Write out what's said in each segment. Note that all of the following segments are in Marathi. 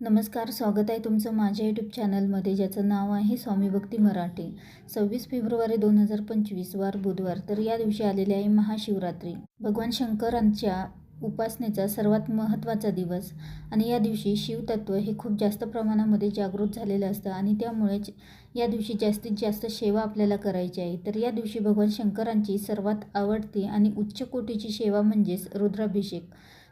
नमस्कार स्वागत आहे तुमचं माझ्या यूट्यूब चॅनलमध्ये ज्याचं नाव आहे स्वामी भक्ती मराठी. सव्वीस फेब्रुवारी दोन हजार पंचवीस वार बुधवार. तर या दिवशी आलेली आहे महाशिवरात्री. भगवान शंकरांच्या उपासनेचा सर्वात महत्त्वाचा दिवस. आणि या दिवशी शिवतत्व हे खूप जास्त प्रमाणामध्ये जागृत झालेलं असतं आणि त्यामुळेच या दिवशी जास्तीत जास्त सेवा आपल्याला करायची आहे. तर या दिवशी भगवान शंकरांची सर्वात आवडती आणि उच्च कोटीची सेवा म्हणजेच रुद्राभिषेक.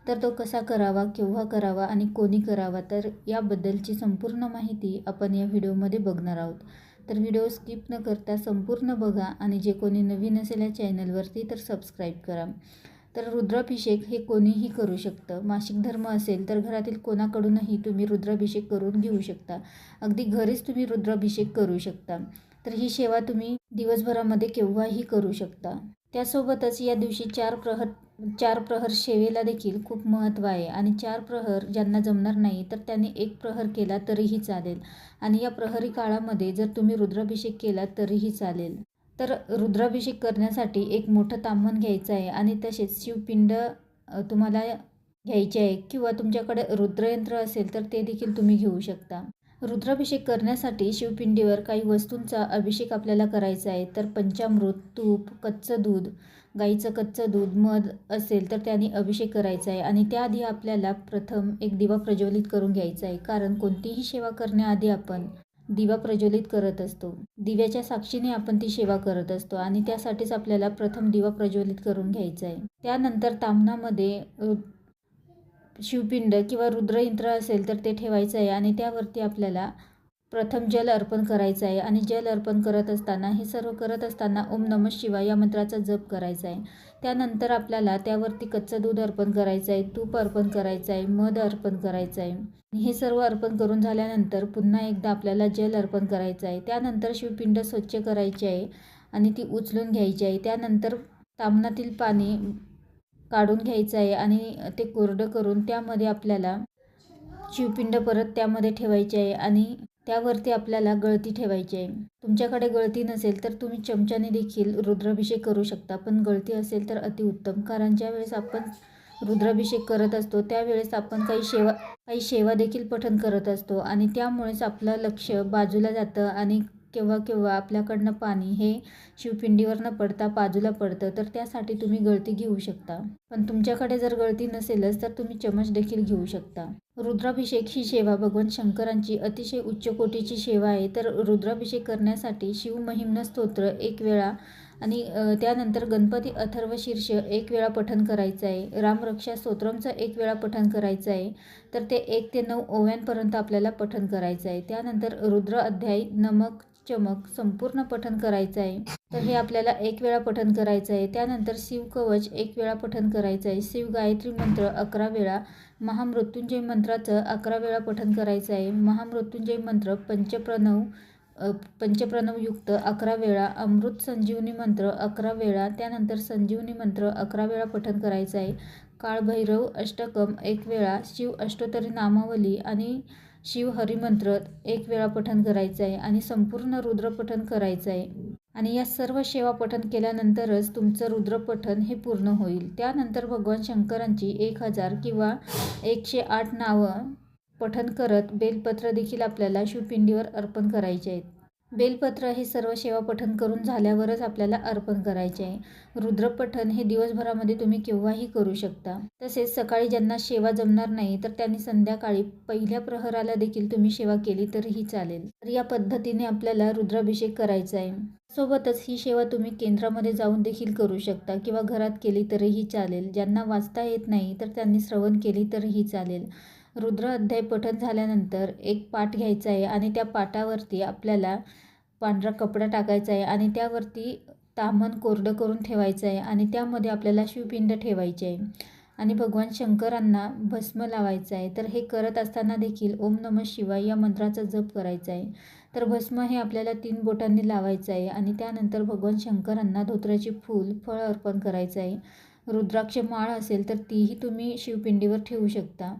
तर तो कसा करावा केव्हा करावा आणि कोणी करावा तर याबद्दलची संपूर्ण माहिती आपण या व्हिडिओमध्ये बघणार आहोत. तर व्हिडिओ स्किप न करता संपूर्ण बघा आणि जे कोणी नवीन असेल या चॅनलवरती तर सबस्क्राईब करा. तर रुद्राभिषेक हे कोणीही करू शकतं. मासिक धर्म असेल तर घरातील कोणाकडूनही तुम्ही रुद्राभिषेक करून घेऊ शकता. अगदी घरीच तुम्ही रुद्राभिषेक करू शकता. तर ही सेवा तुम्ही दिवसभरामध्ये केव्हाही करू शकता. त्यासोबतच या दिवशी चार प्रहर चार प्रहर सेवेला देखील खूप महत्त्व आहे. आणि चार प्रहर ज्यांना जमणार नाही तर त्यांनी एक प्रहर केला तरीही चालेल. आणि या प्रहरी काळामध्ये जर तुम्ही रुद्राभिषेक केला तरीही चालेल. तर रुद्राभिषेक करण्यासाठी एक मोठं ताम्हण घ्यायचं आहे आणि तसेच शिवपिंड तुम्हाला घ्यायचे आहे किंवा तुमच्याकडे रुद्रयंत्र असेल तर ते देखील तुम्ही घेऊ शकता. रुद्राभिषेक करण्यासाठी शिवपिंडीवर काही वस्तूंचा अभिषेक आपल्याला करायचा आहे. तर पंचामृत तूप कच्चं दूध गाईचं कच्चं दूध मध असेल तर त्याने अभिषेक करायचा आहे. आणि त्याआधी आपल्याला प्रथम एक दिवा प्रज्वलित करून घ्यायचा आहे. कारण कोणतीही सेवा करण्याआधी आपण दिवा प्रज्वलित करत असतो. दिव्याच्या साक्षीने आपण ती सेवा करत असतो आणि त्यासाठीच आपल्याला प्रथम दिवा प्रज्वलित करून घ्यायचा आहे. त्यानंतर तामणामध्ये शिवपिंड किंवा रुद्रयंत्र असेल तर ते ठेवायचं आहे आणि त्यावरती आपल्याला प्रथम जल अर्पण करायचं आहे. आणि जल अर्पण करत असताना हे सर्व करत असताना ओम नम शिवाय या मंत्राचा जप करायचा आहे. त्यानंतर आपल्याला त्यावरती कच्चं दूध अर्पण करायचं आहे तूप अर्पण करायचं आहे मध अर्पण करायचं आहे. हे सर्व अर्पण करून झाल्यानंतर पुन्हा एकदा आपल्याला जल अर्पण करायचं आहे. त्यानंतर शिवपिंड स्वच्छ करायची आहे आणि ती उचलून घ्यायची आहे. त्यानंतर तामणातील पाणी काढून घ्यायचं आहे आणि ते कोरडं करून त्यामध्ये आपल्याला शिवपिंड परत त्यामध्ये ठेवायचे आहे आणि त्यावरती आपल्याला गळती ठेवायची आहे. तुमच्याकडे गळती नसेल तर तुम्ही चमच्याने देखील रुद्राभिषेक करू शकता पण गळती असेल तर अतिउत्तम कारण ज्यावेळेस आपण रुद्राभिषेक करत असतो त्यावेळेस आपण काही सेवा काही सेवा देखील पठण करत असतो आणि त्यामुळेच आपलं लक्ष बाजूला जातं आणि केव्हा केव्हा आपल्याकडनं पाणी हे शिवपिंडीवर न पडता बाजूला पडतं तर त्यासाठी तुम्ही गळती घेऊ शकता. पण तुमच्याकडे जर गळती नसेलच तर तुम्ही चमच देखील घेऊ शकता. रुद्राभिषेक ही सेवा भगवान शंकरांची अतिशय उच्च कोटीची सेवा आहे. तर रुद्राभिषेक करण्यासाठी शिवमहिम्न स्तोत्र एक वेळा आणि त्यानंतर गणपती अथर्व शीर्ष एक वेळा पठण करायचं आहे. रामरक्षा स्तोत्रमचं एक वेळा पठण करायचं आहे. तर ते एक ते नऊ ओव्यांपर्यंत आपल्याला पठण करायचं आहे. त्यानंतर रुद्र अध्याय नमक चमक संपूर्ण पठन करायचं आहे. तर हे आपल्याला एक वेळा पठन करायचं आहे. त्यानंतर शिवकवच एक वेळा पठन करायचं आहे. शिव गायत्री मंत्र अकरा वेळा महामृत्युंजय मंत्राचं अकरा वेळा पठन करायचं आहे. महामृत्युंजय मंत्र पंचप्रणव पंचप्रणवयुक्त अकरा वेळा अमृत संजीवनी मंत्र अकरा वेळा त्यानंतर संजीवनी मंत्र अकरा वेळा पठन करायचं आहे. काळभैरव अष्टकम एक वेळा शिव अष्टोत्तरी नामावली आणि शिव हरिमंत्र एक वेळा पठण करायचं आहे आणि संपूर्ण रुद्रपठन करायचं आहे आणि या सर्व सेवा पठण केल्यानंतरच तुमचं रुद्रपठण हे पूर्ण होईल. त्यानंतर भगवान शंकरांची एक हजार किंवा एकशे आठ नावं पठण करत बेलपत्र देखील आपल्याला शिवपिंडीवर अर्पण करायचे आहेत. बेलपत्र हे सर्व सेवा पठण करून झाल्यावरच आपल्याला अर्पण करायचे आहे. रुद्रपठण हे दिवसभरामध्ये तुम्ही केव्हाही करू शकता. तसेच सकाळी ज्यांना सेवा जमणार नाही तर त्यांनी संध्याकाळी पहिल्या प्रहराला देखील तुम्ही सेवा केली तरीही चालेल. तर या पद्धतीने आपल्याला रुद्राभिषेक करायचा आहे. सोबतच ही सेवा तुम्ही केंद्रामध्ये जाऊन देखील करू शकता किंवा घरात केली तरीही चालेल. ज्यांना वाचता येत नाही तर त्यांनी श्रवण केली तरीही चालेल. रुद्र अध्याय पठण झाल्यानंतर एक पाठ घ्यायचा आहे आणि त्या पाटावरती आपल्याला पांढरा कपडा टाकायचा आहे आणि त्यावरती तामण कोरडं करून ठेवायचं आहे आणि त्यामध्ये आपल्याला शिवपिंड ठेवायचे आहे. आणि भगवान शंकरांना भस्म लावायचं आहे. तर हे करत असताना देखील ओम नम शिवाय या मंत्राचा जप करायचा आहे. तर भस्म हे आपल्याला तीन बोटांनी लावायचं आहे आणि त्यानंतर भगवान शंकरांना धोत्र्याचे फूल फळ अर्पण करायचं आहे. रुद्राक्ष माळ असेल तर तीही तुम्ही शिवपिंडीवर ठेवू शकता.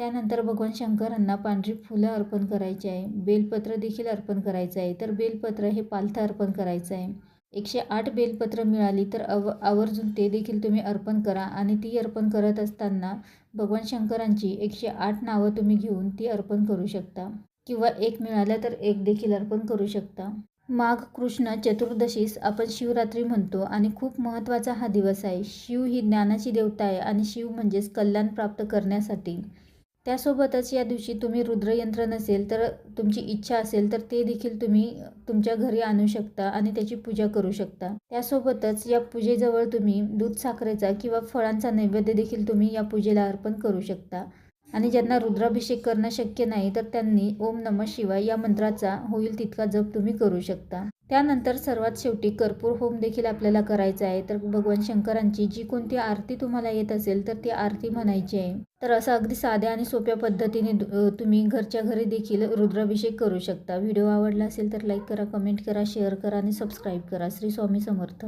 त्यानंतर भगवान शंकरांना पांढरी फुलं अर्पण करायची आहे. बेलपत्र देखील अर्पण करायचं आहे. तर बेलपत्र हे पालथं अर्पण करायचं आहे. एकशे आठ बेलपत्र मिळाली तर अव आवर्जून ते देखील तुम्ही अर्पण करा आणि ती अर्पण करत असताना भगवान शंकरांची एकशे आठ नावं तुम्ही घेऊन ती अर्पण करू शकता. किंवा एक मिळालं तर एक देखील अर्पण करू शकता. माघ कृष्ण चतुर्दशीस आपण शिवरात्री म्हणतो आणि खूप महत्त्वाचा हा दिवस आहे. शिव ही ज्ञानाची देवता आहे आणि शिव म्हणजेच कल्याण प्राप्त करण्यासाठी. त्यासोबतच या दिवशी तुम्ही रुद्रयंत्र नसेल तर तुमची इच्छा असेल तर ते देखील तुम्ही तुमच्या घरी आणू शकता आणि त्याची पूजा करू शकता. त्यासोबतच या पूजेजवळ तुम्ही दूध साखरेचा किंवा फळांचा नैवेद्य देखील तुम्ही या पूजेला अर्पण करू शकता. आणि ज्यांना रुद्राभिषेक करणं शक्य नाही तर त्यांनी ओम नम शिवाय या मंत्राचा होईल तितका जप तुम्ही करू शकता. त्यानंतर सर्वात शेवटी कर्पूर होम देखील आपल्याला करायचा आहे. तर भगवान शंकरांची जी कोणती आरती तुम्हाला येत असेल तर ती आरती म्हणायची आहे. तर असं अगदी साध्या आणि सोप्या पद्धतीने तुम्ही घरच्या घरी देखील रुद्राभिषेक करू शकता. व्हिडिओ आवडला असेल तर लाईक करा कमेंट करा शेअर करा आणि सबस्क्राईब करा. श्री स्वामी समर्थ.